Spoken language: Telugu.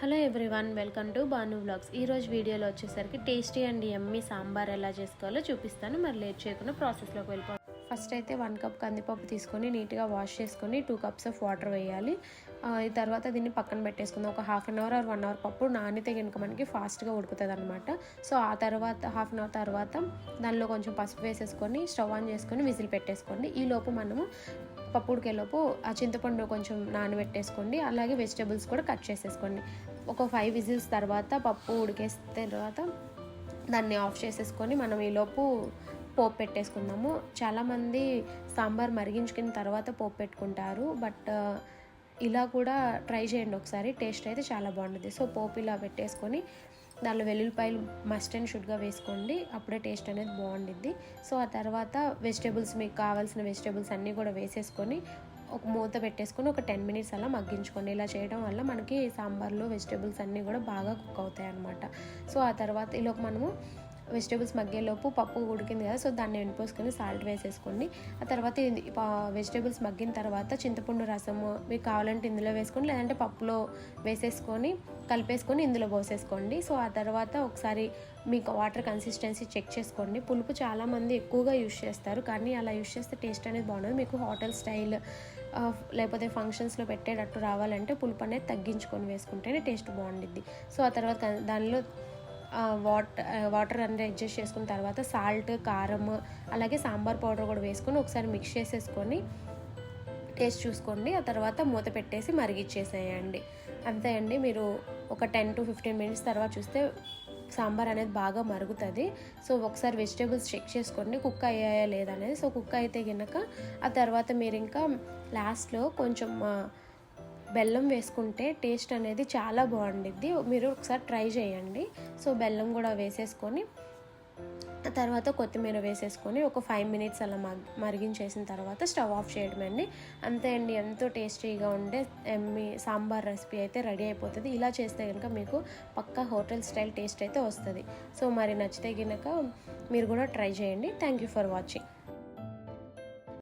Hello everyone welcome to Bhanu vlogs. ఈరోజు వీడియోలో వచ్చేసరికి టేస్టీ అండ్ ఎమ్మీ సాంబార్ ఎలా చేసుకోవాలో చూపిస్తాను. మరి లేట్ చేయకుండా ప్రాసెస్లోకి వెళ్ళిపోతాం ఫస్ట్ అయితే వన్ కప్ కందిపప్పు తీసుకొని నీట్గా వాష్ చేసుకొని టూ కప్స్ ఆఫ్ వాటర్ వేయాలి. ఈ తర్వాత దీన్ని పక్కన పెట్టేసుకుందాం. ఒక half an hour or one hour పప్పు నానితే కనుక మనకి ఫాస్ట్గా ఉడుకుతుంది అనమాట సో ఆ తర్వాత హాఫ్ అన్ అవర్ తర్వాత దానిలో కొంచెం పసుపు వేసేసుకొని స్టవ్ ఆన్ చేసుకొని విజిల్ పెట్టేసుకోండి. ఈ లోపు మనము పప్పు ఉడికేలోపు ఆ చింతపండు కొంచెం నానబెట్టేసుకోండి. అలాగే వెజిటేబుల్స్ కూడా కట్ చేసేసుకోండి. ఒక ఫైవ్ విజిల్స్ తర్వాత పప్పు ఉడికేసిన తర్వాత దాన్ని ఆఫ్ చేసేసుకొని మనం ఈలోపు పోపు పెట్టేసుకుందాము. చాలామంది సాంబార్ మరిగించుకున్న తర్వాత పోపు పెట్టుకుంటారు. బట్ ఇలా కూడా ట్రై చేయండి ఒకసారి. టేస్ట్ అయితే చాలా బాగుంటుంది. సో పోపు ఇలా పెట్టేసుకొని దానిలో వెల్లుల్లిపాయలు మస్ట్ అండ్ షుడ్గా వేసుకోండి. అప్పుడే టేస్ట్ అనేది బాగుండిద్ది. సో ఆ తర్వాత వెజిటేబుల్స్ మీకు కావాల్సిన వెజిటేబుల్స్ అన్నీ కూడా వేసేసుకొని ఒక మూత పెట్టేసుకొని ఒక టెన్ మినిట్స్ అలా మగ్గించుకోండి. ఇలా చేయడం వల్ల మనకి సాంబార్లో వెజిటేబుల్స్ అన్నీ కూడా బాగా కుక్ అవుతాయి అన్నమాట సో ఆ తర్వాత ఇలా మనము వెజిటేబుల్స్ మగ్గేలోపు పప్పు ఉడికింది కదా సో దాన్ని ఎండిపోసుకొని సాల్ట్ వేసేసుకోండి. ఆ తర్వాత వెజిటేబుల్స్ మగ్గిన తర్వాత చింతపండు రసము మీకు కావాలంటే ఇందులో వేసుకోండి లేదంటే పప్పులో వేసేసుకొని కలిపేసుకొని ఇందులో పోసేసుకోండి. సో ఆ తర్వాత ఒకసారి మీకు వాటర్ కన్సిస్టెన్సీ చెక్ చేసుకోండి. పులుపు చాలామంది ఎక్కువగా యూస్ చేస్తారు కానీ అలా యూస్ చేస్తే టేస్ట్ అనేది బాగుండదు. మీకు హోటల్ స్టైల్ లేకపోతే ఫంక్షన్స్లో పెట్టేటట్టు రావాలంటే పులుపు అనేది తగ్గించుకొని వేసుకుంటేనే టేస్ట్ బాగుండిద్ది. సో ఆ తర్వాత దానిలో వాటర్ వాటర్ అనేది అడ్జస్ట్ చేసుకున్న తర్వాత సాల్ట్ కారం అలాగే సాంబార్ పౌడర్ కూడా వేసుకొని ఒకసారి మిక్స్ చేసేసుకొని టేస్ట్ చూసుకోండి. ఆ తర్వాత మూత పెట్టేసి మరిగిచ్చేసేయండి. అంతే అండి మీరు ఒక టెన్ టు ఫిఫ్టీన్ మినిట్స్ తర్వాత చూస్తే సాంబార్ అనేది బాగా మరుగుతుంది. సో ఒకసారి వెజిటేబుల్స్ చెక్ చేసుకోండి కుక్ అయ్యాయా లేదా అనేది. సో కుక్ అయితే కనుక ఆ తర్వాత మీరు ఇంకా లాస్ట్లో కొంచెం బెల్లం వేసుకుంటే టేస్ట్ అనేది చాలా బాగుండిద్ది. మీరు ఒకసారి ట్రై చేయండి. సో బెల్లం కూడా వేసేసుకొని తర్వాత కొత్తిమీర వేసేసుకొని ఒక ఫైవ్ మినిట్స్ అలా మగ్ మరిగించేసిన తర్వాత స్టవ్ ఆఫ్ చేయడం అండి అంతే అండి ఎంతో టేస్టీగా ఉండే ఎమ్మి సాంబార్ రెసిపీ అయితే రెడీ అయిపోతుంది. ఇలా చేస్తే కనుక మీకు పక్కా హోటల్ స్టైల్ టేస్ట్ అయితే వస్తుంది. సో మరి నచ్చితే కనుక మీరు కూడా ట్రై చేయండి. Thank you for watching.